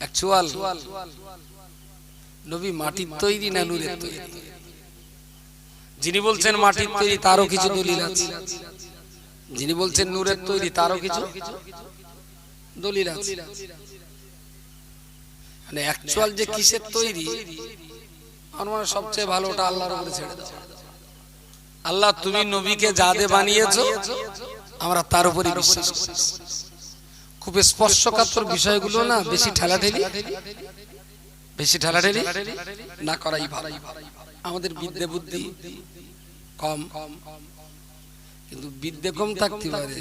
Actual নবী মাটির তৈরি না নূরের তৈরি? যিনি বলছেন মাটির তৈরি, তারও কিছু দলিল আছে। যিনি বলছেন নূরের তৈরি, তারও কিছু দলিল আছে। মানে অ্যাকচুয়াল যে কিসের তৈরি আমার সবচেয়ে ভালো ওটা আল্লাহর উপরে ছেড়ে দাও। আল্লাহ তুমি নবীকে যাদে বানিয়েছো, আমরা তার উপরে বিশ্বাস করি। খুব স্পর্শকাতর বিষয়গুলো না বেশি ঠেলাঠেলি? বেশি ঠেলাঠেলি? না করাই ভালো। আমাদের বিদ্যে বুদ্ধি কম। কিন্তু বিদ্যে কম থাকতে পারে।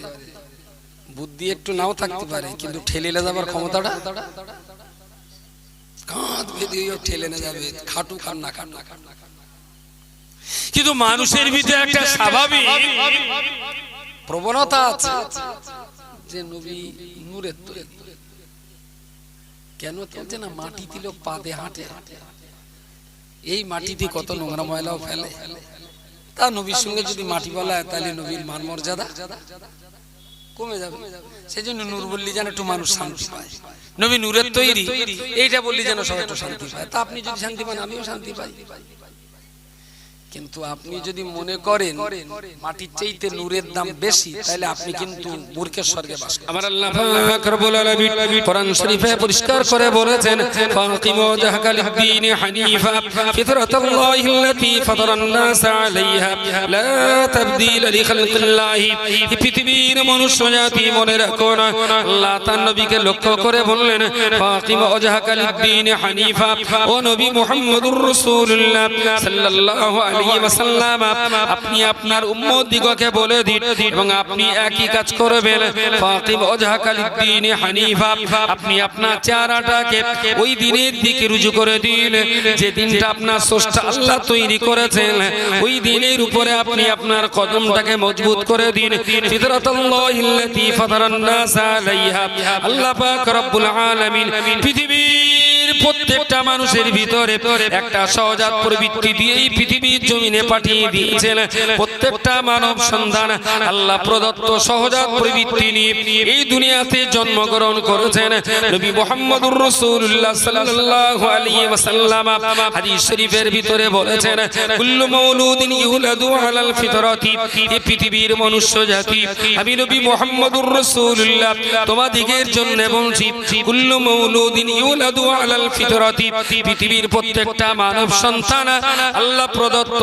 বুদ্ধি একটু নাও থাকতে পারে কিন্তু ঠেলে যাবার ক্ষমতাটা? কাঁধ বেঁধে ঠেলে না যাবে খাটু খান না খান না খান না। কিন্তু মানুষের ভিতরে একটা স্বাভাবিক প্রবণতা আছে। যে নবী নূরের তৈরি। কেন চলছে না মাটি দিল পাদে হাঁটে? এই মাটিতে কত নোংরা ময়লাও ফেলে। তা নবীর সঙ্গে যদি মাটি বলা হয়, তাহলে নবীর মান মর্যাদা কমে যাবে। সেই জন্য নূর বললি যেন একটু মানুষ শান্তি পায়। নবী নূরের তৈরি, এইটা বললি যেন সবাই একটু শান্তি পায়। তা আপনি যদি শান্তি পান, আমিও শান্তি পাই। কিন্তু আপনি যদি মনে করেন মাটির চাইতে নূরের দাম বেশি তাহলে আপনি কিন্তু মূর্খের স্বর্গে বাস করেন। আমার আল্লাহ পাক রব্বুল আলামিন কোরআন শরীফে পরিষ্কার করে বলেছেন ফাকিমু জাহকা লিদ্দীন হানিফা ফিতরাতাল্লাহি আল্লাতী ফাতারান নাস আলাইহা লা তাবদীল লিখালকিল্লাহ এই পৃথিবীর মনুষ্য জাতি মনে রাখো না আল্লাহ তার নবীকে লক্ষ্য করে বললেন ফাকিমু জাহকা লিদ্দীন হানিফা ও নবী মুহাম্মদুর রাসূলুল্লাহ সাল্লাল্লাহু আলাইহি আপনি আপনার দিগকে বলে দিন এবং আপনি একই কাজ করবেন। আপনি আপনার চেহারাটাকে ওই দিনের দিকে রুজু করে দিন। যে দিনটা আপনার স্রষ্টা আল্লাহ তৈরি করেছেন, ওই দিনের উপরে আপনি আপনার কদমটাকে মজবুত করে দিন। আল্লাহ পৃথিবীর প্রত্যেকটা মানুষের ভিতরে একটা সহজাত প্রবৃত্তি দিয়ে এই পৃথিবীর জমিনে পাঠিয়ে দিয়েছেন। প্রত্যেকটা মানব সন্তান আল্লাহ প্রদত্ত সহজাত প্রবৃত্তি নিয়ে এই দুনিয়াতে জন্মগ্রহণ করেছেন। নবী মুহাম্মদুর রাসূলুল্লাহ সাল্লাল্লাহু আলাইহি ওয়াসাল্লাম হাদিস শরীফের ভিতরে বলেছেন, কুল্লু ইউলাদু আলাল ফিতরাতি এই পৃথিবীর জাতি, আমি নবী মুহাম্মদুর রাসূলুল্লাহ জন্য বলছি, কুল্লু ইউলাদু আলাল ফিতরাতি পৃথিবীর প্রত্যেকটা মানব সন্তান আল্লাহ প্রদত্ত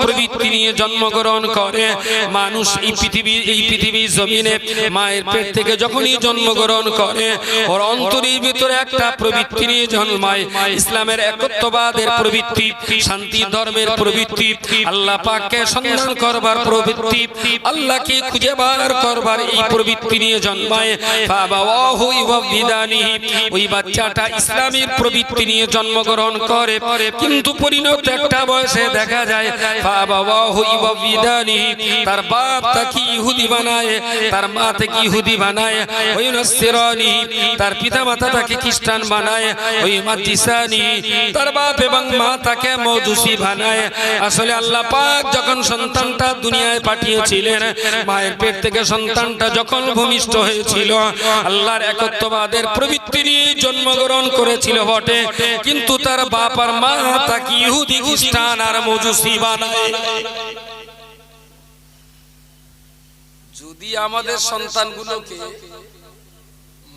প্রবৃত্তি নিয়ে জন্মগ্রহণ করে। মানুষ এই এই পৃথিবীর জমিনে মায়ের পেট থেকে যখনই জন্মগ্রহণ করে, ওর ভিতরে একটা প্রবৃত্তি নিয়ে জন্মায় ইসলামের একত্ববাদের প্রবৃত্তি, শান্তি ধর্মের প্রবৃত্তি, আল্লাহ পাককে করবার প্রবৃত্তি, আল্লাহকে খুঁজে বার করবার এই প্রবৃত্তি নিয়ে জন্মায়। ওই বাচ্চাটা ইসলামের প্রবৃত্তি নিয়ে জন্মগ্রহণ করে, কিন্তু পরিণত একটা বয়সে দেখা যায়, ফাবাওয়াহু ইউবিদানিহি তার বাপ তাকে ইহুদি বানায়, তার মা তাকে ইহুদি বানায়, ওই নসরানি, তার পিতা মাতা তাকে খ্রিস্টান বানায়, ওই মাদ্রিসানি, তার বাপ এবং মা তাকে মৌজুসি বানায়। আসলে আল্লাহ পাক যখন সন্তানটা দুনিয়ায় পাঠিয়েছিলেন, মায়ের পেট থেকে সন্তানটা যখন ভূমিষ্ঠ হয়েছিল, আল্লাহর একত্ববাদের প্রবৃত্তি নিয়ে জন্মগ্রহণ করেছিল। বটে, কিন্তু তার বাপ আর মা তাকে ইহুদি খ্রিস্টান আর মৌজুসি বানায়। যদি আমাদের সন্তানগুলোকে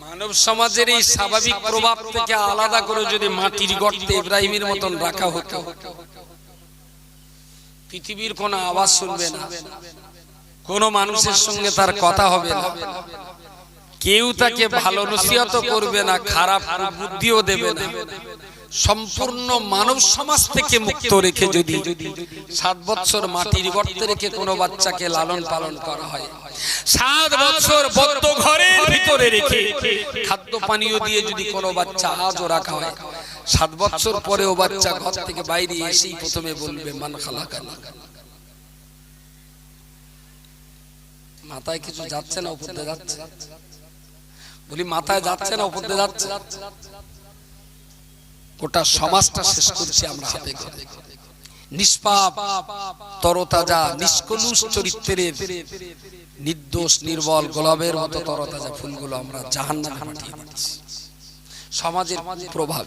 মানব সমাজের এই স্বাভাবিক প্রভাব থেকে আলাদা করে যদি মাটির গর্তে ইব্রাহিমের মতন রাখা হতো, পৃথিবীর কোনো আওয়াজ শুনবে না, কোন মানুষের সঙ্গে তার কথা হবে না। কেউ তাকে ভালো নসিহত করবে না খারাপ বুদ্ধিও দেবে না। সম্পূর্ণ মানব সমাজ থেকে মুক্ত রেখে যদি সাত বছর মাটির গর্তে রেখে কোনো বাচ্চাকে লালন পালন করা হয়। সাত বছর বদ্ধ ঘরের ভিতরে রেখে খাদ্য পানীয় দিয়ে যদি কোনো বাচ্চা আজও রাখা হয়। সাত বছর পরেও বাচ্চা ঘর থেকে বাইরে এসেই প্রথমে বলবে মান খালাকানি। মাথায় কিছু যাচ্ছে না উপর যাচ্ছে বলি, মাথায় যাচ্ছে না, উপর যাচ্ছে? গোটা সমাজটা শেষ করছি আমরা হাতে নিষ্পাপ, তরতাজা, নিষ্কলুষ চরিত্রের নির্দোষ, নির্বল, গোলাপের মতো তরতাজা ফুলগুলো আমরা দিচ্ছি। সমাজের প্রভাব।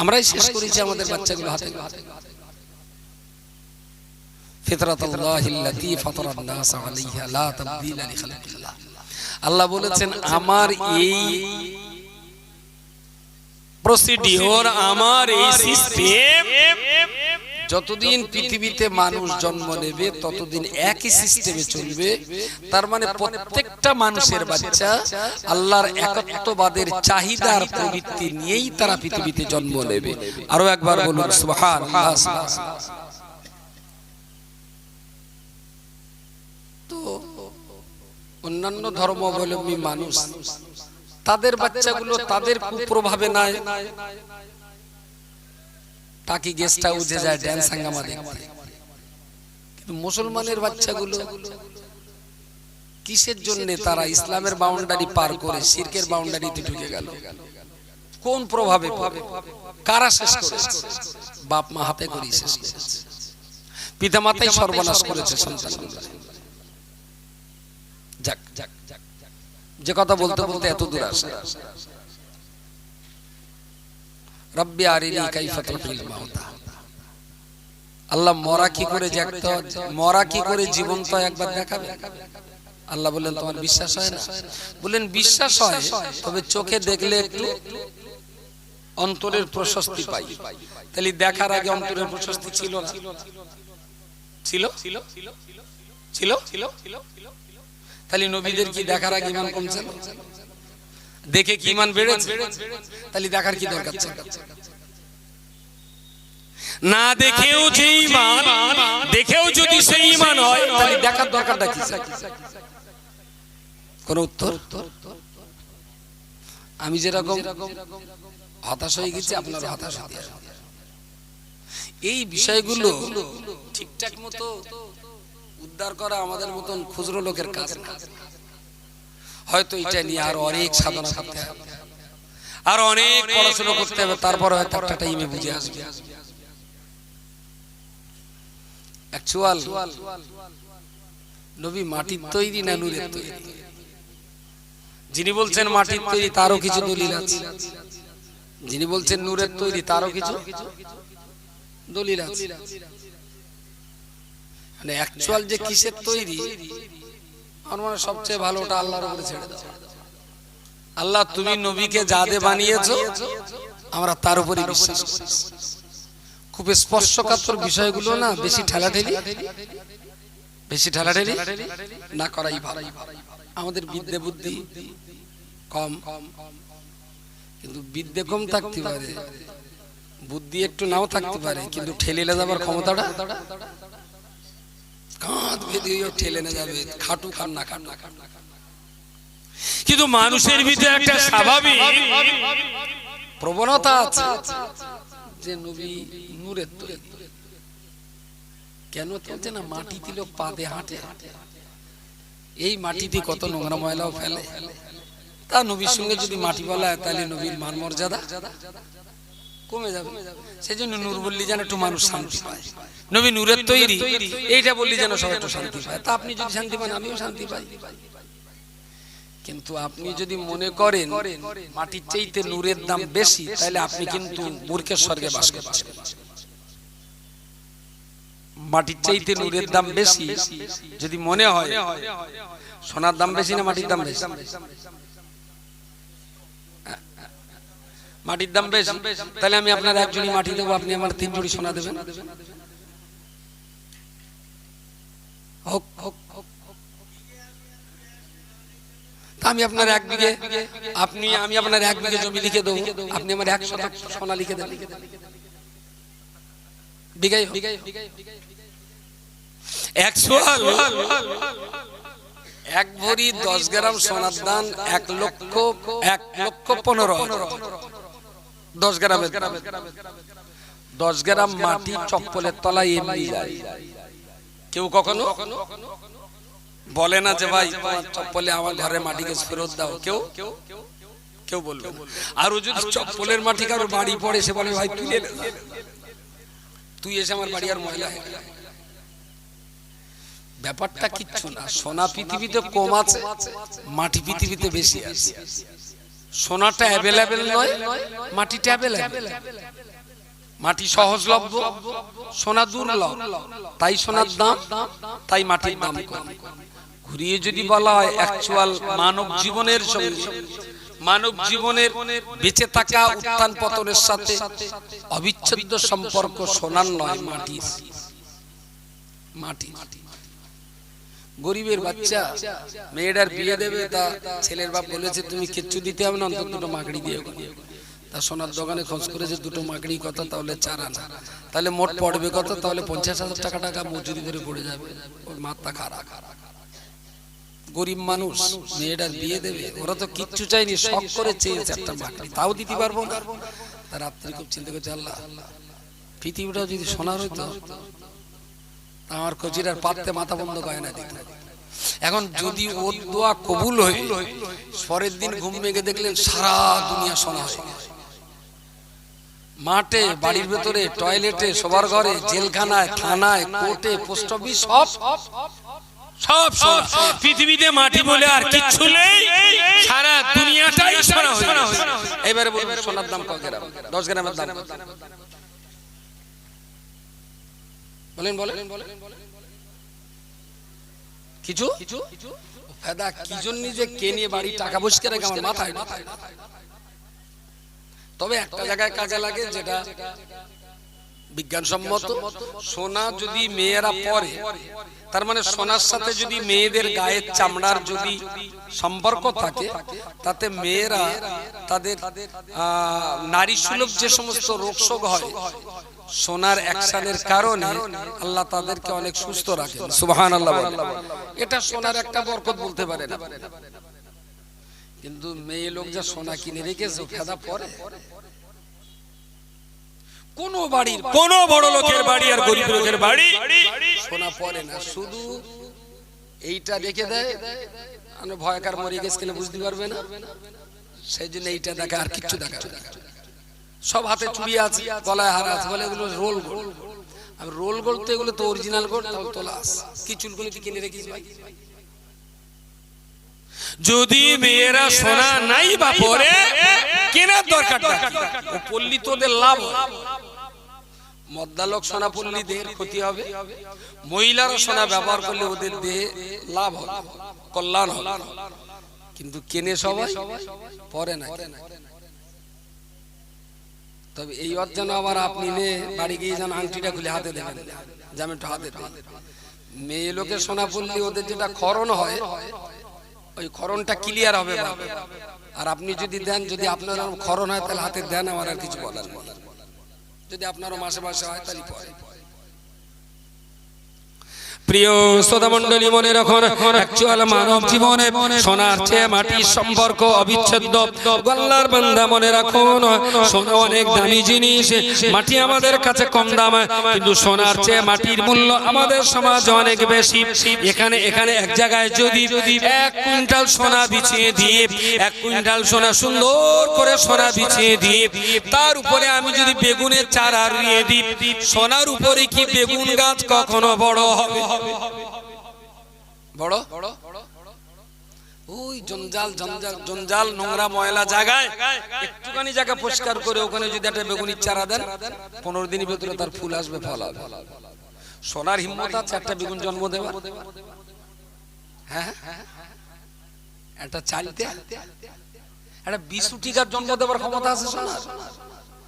আমরাই শেষ করেছি আমাদের বাচ্চাগুলো হাতে নাস আলাইহা লা আল্লাহ বলেছেন আমার এই প্রসিডিওর আমার এই সিস্টেম যতদিন পৃথিবীতে মানুষ জন্ম নেবে ততদিন একই সিস্টেমে চলবে। তার মানে প্রত্যেকটা মানুষের বাচ্চা আল্লাহর একত্ববাদের চাহিদার প্রবৃত্তি নিয়েই তারা পৃথিবীতে জন্ম নেবে। আরও একবার বলুন সুবহানাল্লাহ সুবহানাল্লাহ। তো অন্যান্য ধর্মাবলম্বী মানুষ তাদের বাচ্চাগুলো তাদের কুপ্রভাবে নাই। টাকি গেস্ট হাউসে যায় ড্যান্স হাঙ্গামা দেখতে। কিন্তু মুসলমানের বাচ্চাগুলো কিসের জন্য তারা ইসলামের বাউন্ডারি পার করে শিরকের বাউন্ডারিতে ঢুকে গেল? কোন প্রভাবে পাবে কারা শেষ করেছে? বাপ মা হাতে করেই শেষ করেছে। পিতা মাতাই সর্বনাশ করেছে সন্তানগুলো যাক যাক যাক। যে কথা বলতে বলতে এত দূর আসে। রব্বি আরিনি কাইফা তুহিল মাউতা। আল্লাহ মরা কি করে জাগতে? মরা কি করে জীবন্ত একবার দেখাবে? আল্লাহ বললেন তোমার বিশ্বাস হয় না? বললেন বিশ্বাস হয় তবে চোখে দেখলে একটু অন্তরের প্রশস্তি পাই। তাহলে দেখার আগে অন্তরের প্রশস্তি ছিল না। ছিল? ছিল? ছিল? ছিল? তাহলে নবীদের কি দেখার আগে ইমান কমছে? না? দেখে কি ইমান বেড়েছে? তাহলে দেখার কি দরকার ছিল? না দেখেও যে ইমান দেখেও যদি সেই ইমান হয় তাহলে দেখার দরকারটা কি? কোন উত্তর? আমি যেরকম হতাশ হয়ে গেছি আপনার হতাশ হতে এই বিষয়গুলো ঠিকঠাক মতো উদ্ধার করা আমাদের মতন খুচরো লোকের কাজ হয়তো এটা নিয়ে আর অনেক সাধনা করতে হবে। আর অনেক পড়াশোনা করতে হবে, তারপরে হয়তো একটা টাইমে বুঝে আসবে। অ্যাকচুয়াল নবী মাটির তৈরি না নূরের তৈরি? যিনি বলছেন মাটির তৈরি, তারও কিছু দলিল আছে। যিনি বলছেন নূরের তৈরি, তারও কিছু দলিল আছে। মানে অ্যাকচুয়াল যে কিসের তৈরি, আমার মনে সবচেয়ে ভালো ওটা আল্লাহর উপরে ছেড়ে দাও। আল্লাহ, তুমি নবীকে যাদে বানিয়েছো, আমরা তার উপরে বিশ্বাস খুব স্পর্শকাতর বিষয়গুলো না বেশি ঠেলাঠেলি বেশি ঠেলাঠেলি না করাই ভালো। আমাদের বিদ্যে বুদ্ধি কম, কিন্তু বিদ্যে কম থাকতে পারে, বুদ্ধি একটু নাও থাকতে পারে, কিন্তু ঠেলে যাবার ক্ষমতাটা কাঁধ বেঁধে ঠেলে না যাবে খাটু খান না খান না খান না খান। কিন্তু মানুষের ভিতরে একটা স্বাভাবিক প্রবণতা আছে যে নবী নূরের তৈরি। কেন চলছে না মাটিতে লোক পাদে হাঁটে। এই মাটিতে কত নোংরা ময়লাও ফেলে। তা নবীর সঙ্গে যদি মাটি বলা হয় তাহলে নবীর মান মর্যাদা? কমে যাবে। সেই জন্য নূর বললি যেন একটু মানুষ শান্তি পায়। নবী নূরের তৈরি। এইটা বললি যেন সবাই একটু শান্তি পায়। তা আপনি যদি শান্তি পান আমিও শান্তি পাই। কিন্তু আপনি যদি মনে করেন মাটির চাইতে নূরের দাম বেশি তাহলে আপনি কিন্তু মূর্খের স্বর্গে বাস করছেন। মাটির চাইতে নূরের দাম বেশি যদি মনে হয় সোনার দাম বেশি না মাটির দাম বেশি। মাটির দাম বেশ, তাহলে আমি আপনার একজনই মাটি দেবো, আপনি আমার তিন জড়ি সোনা দেবেন। আমি আপনার এক বিঘে, আপনি, আমি আপনার এক বিঘে জমি লিখে দেবো, আপনি আমার এক সোনা লিখে দেন এক ভরি দশ গ্রাম সোনার দাম এক লক্ষ এক লক্ষ পনেরো। দশ গ্রামের দশ গ্রাম মাটি চপ্পলের তলায় এমনি যায়। কেউ কখনো? বলে না যে ভাই চপ্পলে আমার ঘরে মাটিকে ফেরত দাও। কেউ? কেউ? কেউ বলবে। আর ও যদি চপ্পলের মাটি কারোর বাড়ি পড়ে সে বলে ভাই তুই তুই এসে আমার বাড়ি আর ময়লা হয়ে ব্যাপারটা কিচ্ছু না। সোনা পৃথিবীতে কম আছে মাটি পৃথিবীতে বেশি আছে। সোনাটা অ্যাভেলেবেল নয়, মাটিটা অ্যাভেলেবেল মাটি সহজলভ্য, সোনা দুর্লভ। তাই সোনার দাম, তাই মাটির দাম কম। ঘুরিয়ে যদি বলা হয় অ্যাকচুয়াল মানব জীবনের সঙ্গে, মানব জীবনের বেঁচে থাকা উত্থান পতনের সাথে অবিচ্ছেদ্য সম্পর্ক সোনার নয়, মাটির। মাটি গরিবের বাচ্চা, মেয়েটার বিয়ে দেবে, তা ছেলের বাপ বলেছে, তুমি কিচ্ছু দিতে হবে না, অন্তত দুটো মাকড়ি দিয়ে তা সোনার দোকানে খোঁজ করেছে, দুটো মাকড়ি কত? তাহলে চার আনা। তাহলে মোট পড়বে কত? তাহলে পঞ্চাশ হাজার টাকা টাকা মজুরি করে পড়ে যাবে। ওর মাথা খারাপ। গরিব মানুষ, মেয়েটার বিয়ে দেবে, ওরা তো কিচ্ছু চাইনি শখ করে চেয়েছে একটা মাকড়ি তাও দিতে পারব না। তা রাত্রে খুব চিন্তা করছে, আল্লাহ, পৃথিবীটা যদি সোনার হইতো আমার কচিরার পাত্রে মাথা বন্ধ করে না দিত এখন যদি ওর দোয়া কবুল হয়ে পরের দিন ঘুম ভেঙে দেখলেন সারা দুনিয়া সোনা হয়ে মাঠে বাড়ির ভেতরে টয়লেটে সবার ঘরে জেলখানায় থানায় কোর্টে পোস্ট অফিস সব সব সোনা পৃথিবীতে মাটি বলে আর কিচ্ছু নেই সারা দুনিয়াটাই সোনা হয়ে এবারে বলুন সোনার দাম কত গ্রাম? দশ গ্রামের দাম কত? বলেন বলেন। কিছু? ফেদা, কি জন্য যে কে নিয়ে বাড়ি টাকা বসে রেখে আমার মাথায় তবে একটা জায়গায় কাজে লাগে যেটা বিজ্ঞানসম্মত, সোনা যদি মেয়েরা পরে, তার মানে সোনার সাথে যদি মেয়েদের গায়ের চামড়ার যদি সম্পর্ক থাকে, তাতে মেয়েরা তাদের নারী সুলভ যে সমস্ত রোগশোগ হয় সোনার অ্যাকশনের কারণে আল্লাহ তাদেরকে অনেক সুস্থ রাখেন। সুবহান আল্লাহ এটা সোনার একটা বরকত বলতে পারে না। কিন্তু মেয়ে লোক যা সোনা কিনে রেখেছে ফেদা পরে কোন বাড়ির কোন বড় লোকের বাড়ি আর গরিব লোকের বাড়ি সোনা পরে না। শুধু এইটা রেখে দেয় আমরা ভয়কার মরে গেছে কিনা বুঝতে পারবে না। সেই জন্য এইটা দেখা আর কিচ্ছু দেখা। সব হাতে চুড়ি আছে গলায় হার আছে বলে এগুলো রোল গোল্ড আর রোল গোল্ড তো এগুলো তো অরিজিনাল গোল্ড তাহলে তোলা আছে কি চুলগুলো তুই কিনে রেখিস ভাই? যদি মেয়েরা সোনা নাই বা পরে কেনার দরকার কি? ও পল্লী তোদের লাভ। মদ্দালক সোনা পল্লী দেহের ক্ষতি হবে মহিলারা সোনা ব্যবহার করলে ওদের দেহে লাভ হবে কল্যাণ হবে। কিন্তু কেনে সবাই? পরে না তবে এই যেন আবার আপনি নে, বাড়ি গিয়ে যেন আংটিটা খুলে হাতে দেবেন যে আমি একটু হাতে। মেয়ে লোকে সোনা পড়লে ওদের যেটা খরণ হয়, ওই খরণটা ক্লিয়ার হবে। আর আপনি যদি দেন, যদি আপনার খরণ হয়, তাহলে হাতে দেন, আমার আর কিছু বলার যদি আপনারও মাসে মাসে হয়, তাহলে পরে প্রিয় শ্রোতা মন্ডলী মনে রাখুন অ্যাকচুয়াল মানব জীবনে সোনার চেয়ে মাটির সম্পর্ক অবিচ্ছেদ্য। গল্লার বান্দা, মনে রাখুন, সোনা অনেক দামি জিনিস, মাটি আমাদের কাছে কম দাম, কিন্তু সোনার চেয়ে মাটির মূল্য আমাদের সমাজ অনেক বেশি। এখানে এখানে এক জায়গায় যদি এক কুইন্টাল সোনা বিছিয়ে দিয়ে, এক কুইন্টাল সোনা সুন্দর করে সোনা বিছিয়ে দিয়ে, তার উপরে আমি যদি বেগুনের চারা রুইয়ে দিই, সোনার উপরে কি বেগুন গাছ কখনো বড় হবে? বড়? ওই জঞ্জাল জঞ্জাল জঞ্জাল নোংরা ময়লা জায়গায় একটুখানি জায়গা পরিষ্কার করে ওখানে যদি একটা বেগুনির চারা দেন, পনেরো দিনের ভেতরে তার ফুল আসবে, ফল হবে সোনার হিম্মত আছে একটা বেগুন জন্ম দেওয়ার হ্যাঁ একটা চালতে একটা বিশু টিকার জন্ম দেওয়ার ক্ষমতা আছে সোনার?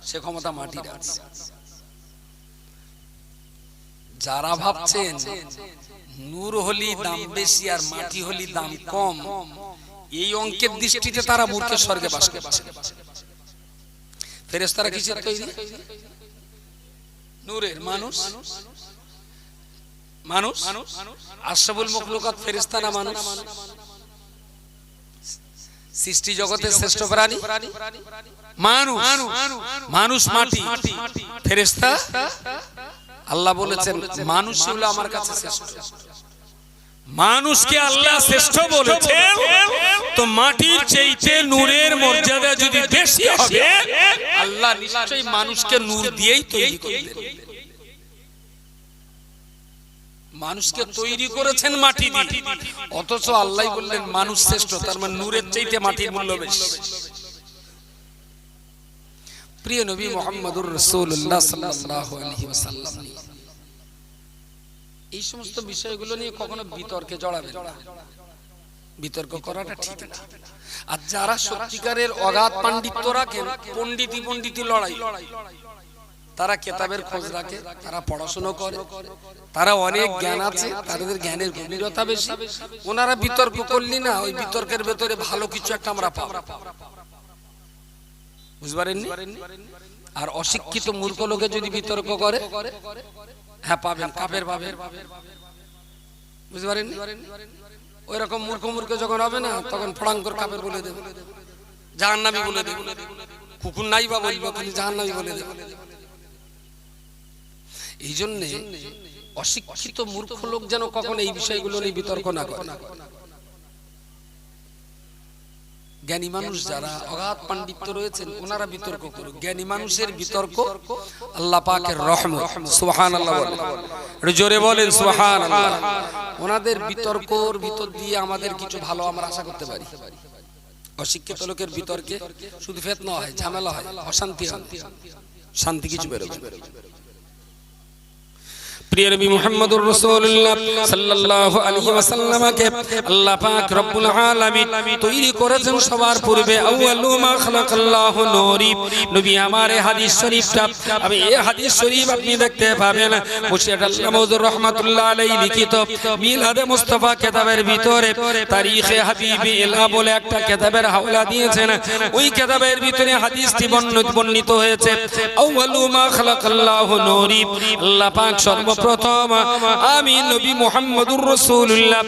সে ক্ষমতা মাটির আছে। যারা ভাবছেন নূর হলি দাম বেশি আর মাটি হলি দাম কম, এই অঙ্কের দৃষ্টিতে তারা মূর্খের স্বর্গে বাস করছে। ফেরেস্তারা কিসের তৈরি? নূরের মানুষ। মানুষ? আশরাফুল মখলুকাত ফেরেস্তা না মানুষ? সৃষ্টি জগতের শ্রেষ্ঠ প্রাণী? মানুষ। মানুষ মাটি। ফেরেস্তা আল্লাহ বলেছেন মানুষ হলো আমার কাছে শ্রেষ্ঠ। মানুষকে আল্লাহ শ্রেষ্ঠ বলেছে তো মাটির চাইতে নূরের মর্যাদা যদি বেশি হবে আল্লাহ নিশ্চয়ই মানুষকে নূর দিয়েই তৈরি করলেন মানুষকে তৈরি করেছেন মাটি দিয়ে। অথচ আল্লাহ বললেন মানুষ শ্রেষ্ঠ তার মানে নূরের চাইতে মাটির মূল্য বেশি। প্রিয় নবী মোহাম্মদুর রসুল্লাহ এই সমস্ত বিষয়গুলো নিয়ে কখনো বিতর্কে জড়াবেন না। বিতর্ক করাটা ঠিক না। আর যারা সত্যিকারের অগাধ পাণ্ডিত্য রাখেন পণ্ডিতি পণ্ডিতি লড়াই, তারা কেতাবের খোঁজ রাখে, তারা পড়াশোনা করে, তারা অনেক জ্ঞান আছে, তাদের জ্ঞানের গভীরতা বেশি। ওনারা বিতর্ক করলি না, ওই বিতর্কের ভেতরে ভালো কিছু একটা আমরা পাবো। বুঝতে পারেননি? আর অশিক্ষিত মূর্খ লোকে যদি বিতর্ক করে হ্যাঁ পাবেন কাপের পাবেন। বুঝতে পারেননি? ওই রকম মূর্খ মূর্খ যখন হবে না তখন ফড়াঙ্কর কাপের বলে দেবে। জাহান্নামি বলে দেবে। কুকুর নাই বা বলব কিন্তু জাহান্নামি বলে দেবে। এই জন্যে অশিক্ষিত মূর্খ লোক যেন কখনো এই বিষয়গুলো নিয়ে বিতর্ক না করে। জ্ঞানী মানুষ যারা অগাধ পাণ্ডিত্য রয়েছেন, ওনারা বিতর্ক করুক। জ্ঞানী মানুষের বিতর্ক আল্লাহ পাকের রহমত। সুবহান আল্লাহ জোরে বলেন আল্লাহ ওনাদের বিতর্কর ভিতর দিয়ে আমাদের কিছু ভালো আমরা আশা করতে পারি। অশিক্ষিত লোকের বিতর্কে শুধু ফেতনা হয়, ঝামেলা হয়, অশান্তি শান্তি কিছু বেরোবে প্রিয় ভিতরে তারিখে বলে একটা কিতাবের হাওলা দিয়েছেন। ওই কিতাবের ভিতরে হাদিসটি বর্ণিত হয়েছে, আউয়ালু মা খালাকাল্লাহু আল্লাহ পাক সর্বপ্রথম, আমি নবী মোহাম্মদুর রাসূলুল্লাহ।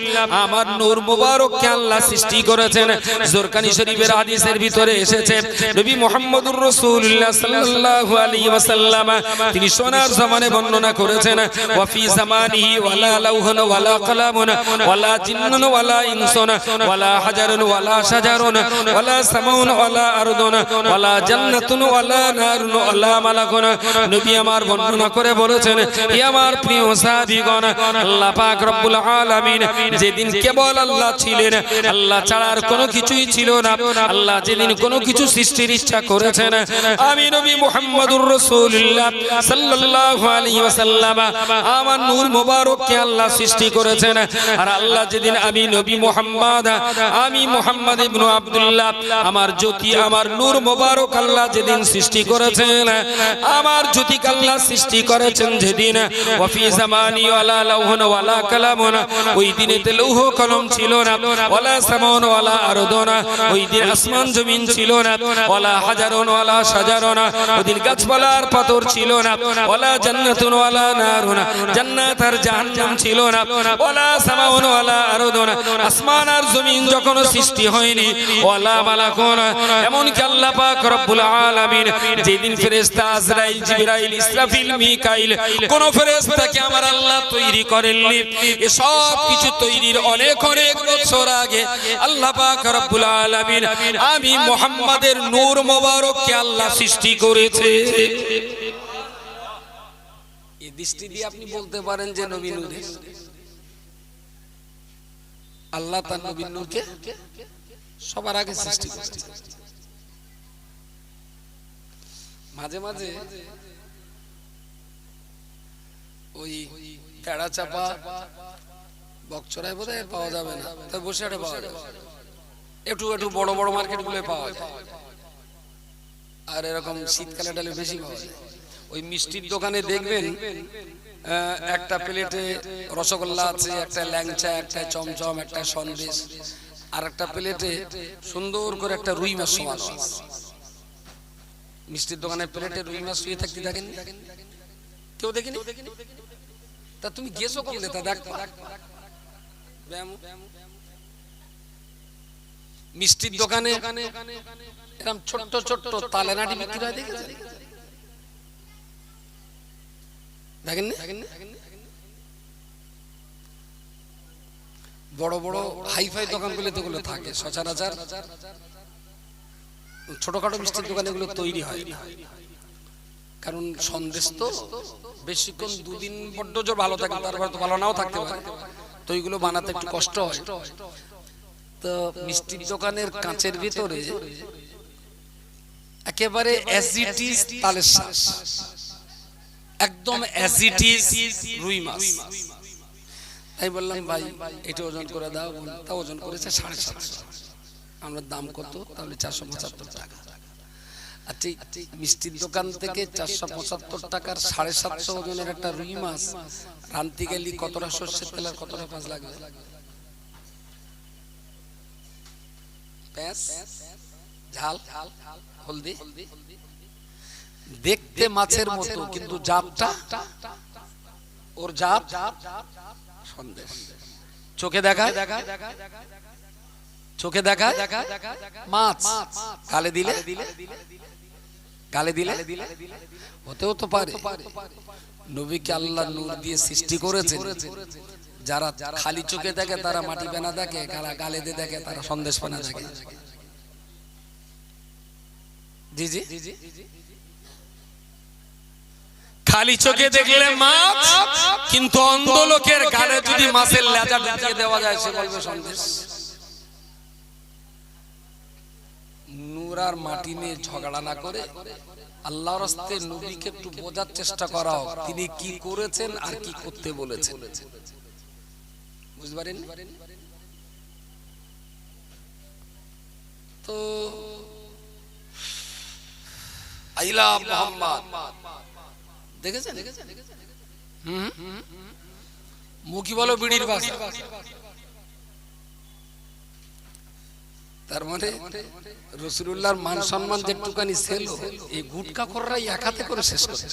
আমার নূর মুবারককে আল্লাহ সৃষ্টি করেছেন। জোরকানি শরীফের হাদিসের ভিতরে এসেছে, নবী মোহাম্মদুর রাসূলুল্লাহ সাল্লাল্লাহু আলাইহি ওয়াসাল্লাম। তিনি সোনার জামানে বর্ণনা করেছেন, ওয়া ফি জামানিহি ওয়ালা লাউহুন ওয়ালা কালামুন ওয়ালা জিন্নুন ওয়ালা ইনসুন ওয়ালা হাজারুন ওয়ালা শাজারুন ওয়ালা সামাউন ওয়ালা আরদুন ওয়ালা জান্নাতুন ওয়ালা নারুন ওয়ালা মালাকুন। নবী আমার বর্ণনা করে বলেছেন, হে আমার প্রিয় সাহাবীগণ, আল্লাহ পাক রব্বুল আলামিন যেদিন কেবল আল্লাহ ছিলেন, আল্লাহ ছাড়া আর কোনো কিছুই ছিল না। আল্লাহ যেদিন কোনো কিছু সৃষ্টির ইচ্ছা করেছেন, আমি নবী মুহাম্মদুর রাসূলুল্লাহ সাল্লাল্লাহু আলাইহি ওয়াসাল্লাম, আমার নূর মোবারককে আল্লাহ সৃষ্টি করেছেন। আর আল্লাহ যেদিন আমি নবী মুহাম্মদ, আমি মুহাম্মদ ইবনু আব্দুল্লাহ, আমার জ্যোতি, আমার নূর মোবারক আল্লাহ যেদিন সৃষ্টি করেছেন, আমার জ্যোতিকে আল্লাহ সৃষ্টি করেছেন যেদিন আসমান জমিন আর জমিন যখন সৃষ্টি হয়নি, ওয়ালা মালাকুন এমন কি আল্লাহ যেদিন ফেরেশতা কোন ফেরেশতাকে আমার আল্লাহ তৈরি করেননি। সব কিছু তৈরির অনেক অনেক বছর আগে আল্লাহ পাক রব্বুল আলামিন আমি মুহাম্মাদের নূর মোবারককে আল্লাহ সৃষ্টি করেছে। এই দৃষ্টি দিয়ে আপনি বলতে পারেন যে নবী নূরের আল্লাহ তার নবী নূরকে সবার আগে সৃষ্টি করেছে। মাঝে মাঝে ওই তেড়া চাপা বকচড়ায় বোধ পাওয়া যাবে না। তাই বসে আটে পাওয়া যাবে। একটু একটু বড় বড় মার্কেটগুলো পাওয়া যায়। আর এরকম শীতকালে ডালে বেশি পাওয়া যায়। ওই মিষ্টির দোকানে দেখবেন একটা প্লেটে রসগোল্লা আছে, একটা ল্যাংচা, একটা চমচম, একটা সন্দেশ, আর একটা প্লেটে সুন্দর করে একটা রুই মাছ। মিষ্টির দোকানে প্লেটে রুই মাছ শুয়ে থাকতে দেখেন কেউ দেখেনি? তা তুমি গেছো করলে তা দেখ। মিষ্টির দোকানে এরকম ছোট্ট ছোট্ট তালেনাটি বিক্রি হয় দেখেছেন দেখেন বড় বড় হাইফাই দোকানগুলো তো গুলো থাকে সচরাচর। ছোটখাটো মিষ্টির দোকানে এগুলো তৈরি হয়। না। কারণ সন্দেশ তো বেশিক্ষণ দুদিন বড্ড জোর ভালো থাকে তারপর তো ভালো নাও থাকতে পারে। তো এইগুলো বানাতে একটু কষ্ট হয়। তো মিষ্টির দোকানের কাঁচের ভিতরে একেবারে অ্যাসিটিস তালের শ্বাস একদম অ্যাসিটিস রুই মাছ। তাই বললাম ভাই এটা ওজন করে দাও তা ওজন করেছে সাড়ে সাতশো। আমরা দাম কত? তাহলে চারশো পঁচাত্তর টাকা। মিষ্টির দোকান থেকে চারশো পঁচাত্তর টাকার সাড়ে সাতশো ওজনের একটা রুই মাছ। রান্তি গেলি কতটা সর্ষের তেল আর কতটা পেঁয়াজ লাগবে? ঝাল, হলদি। দেখতে মাছের মতো, কিন্তু জাতটা, ওর জাত সন্দেশ। চোখে দেখা চোখে দেখা, মাছ। গালে দিলে? গালে দিলে? হতেও তো পারে। নবীকে আল্লাহ নূর দিয়ে সৃষ্টি করেছে যারা খালি চোখে দেখে তারা মাটি পেনা দেখে কারা গালে দিয়ে দেখে তারা সন্দেশ পেনা দেখে। জি জি। খালি চোখে দেখলে মাছ কিন্তু অন্ধ লোকের গালে যদি মাছের লেজা ঢুকিয়ে দেওয়া যায় সে বলবে সন্দেশ। নূর আর মাটি নিয়ে ঝগড়া না করে আল্লাহর রাস্তে নবীকে একটু বোঝার চেষ্টা করা হোক তিনি কি করেছেন আর কি করতে বলেছেন? বুঝতে পারেন? তো আইলা মোহাম্মদ। দেখেছেন? হুম? মুখি বলো বিড়ির ভাষা তার মানে রসুল্লাহর মান সম্মান যেটুকানি ছিল এই গুটকা কররাই একাতে করে শেষ করেছে